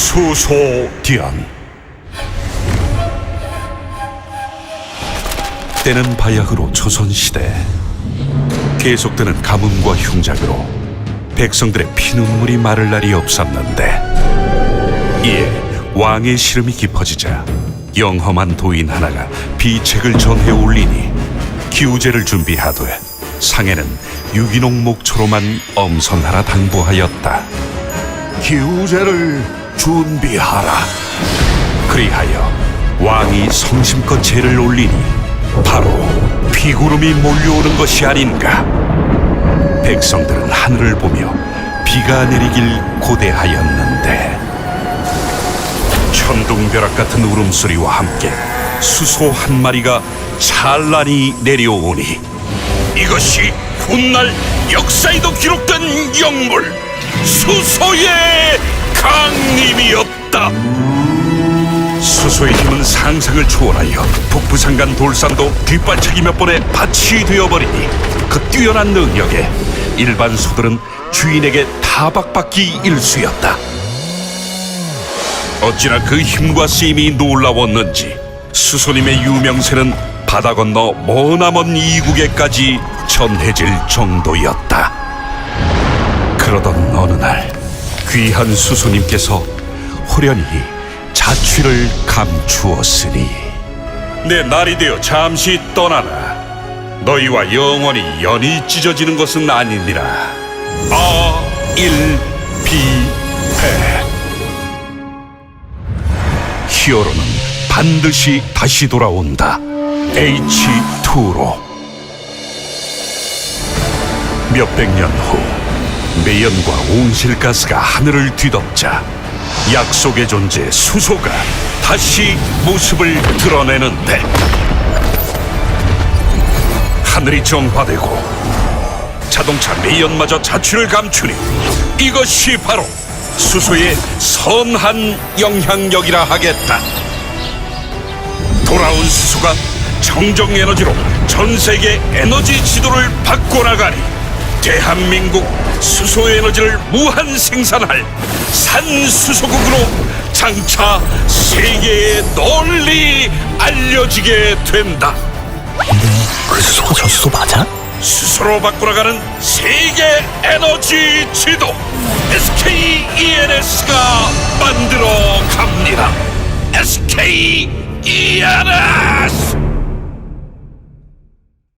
수소디안. 때는 바야흐로 조선시대. 계속되는 가뭄과 흉작으로 백성들의 피눈물이 마를 날이 없었는데 이에 왕의 시름이 깊어지자 영험한 도인 하나가 비책을 전해 올리니 기우제를 준비하되 상에는 유기농 목초로만 엄선하라 당부하였다. 기우제를 준비하라. 그리하여 왕이 성심껏 제를 올리니 바로 비구름이 몰려오는 것이 아닌가. 백성들은 하늘을 보며 비가 내리길 고대하였는데 천둥벼락 같은 울음소리와 함께 수소 한 마리가 찬란히 내려오니 이것이 훗날 역사에도 기록된 영물 수소의 강림이었다. 수소의 힘은 상상을 초월하여 북부산간 돌산도 뒷발차기 몇 번에 밭이 되어버리니 그 뛰어난 능력에 일반 소들은 주인에게 타박받기 일쑤였다. 어찌나 그 힘과 쓰임이 놀라웠는지 수소님의 유명세는 바다 건너 머나먼 이국에까지 전해질 정도였다. 그러던 어느 날 귀한 수소님께서 호련히 자취를 감추었으니. 내 날이 되어 잠시 떠나라. 너희와 영원히 연이 찢어지는 것은 아니니라. 아일비해 히어로는 반드시 다시 돌아온다. H2로. 몇백 년후 매연과 온실가스가 하늘을 뒤덮자 약속의 존재 수소가 다시 모습을 드러내는데 하늘이 정화되고 자동차 매연마저 자취를 감추니 이것이 바로 수소의 선한 영향력이라 하겠다. 돌아온 수소가 정정 에너지로 전 세계 에너지 지도를 바꿔나가니 대한민국 수소 에너지를 무한 생산할 산수소국으로 장차 세계에 널리 알려지게 된다. 그 수소가 저 수소 맞아? 스스로 바꾸어가는 세계 에너지 지도 SK ENS가 만들어 갑니다. SK ENS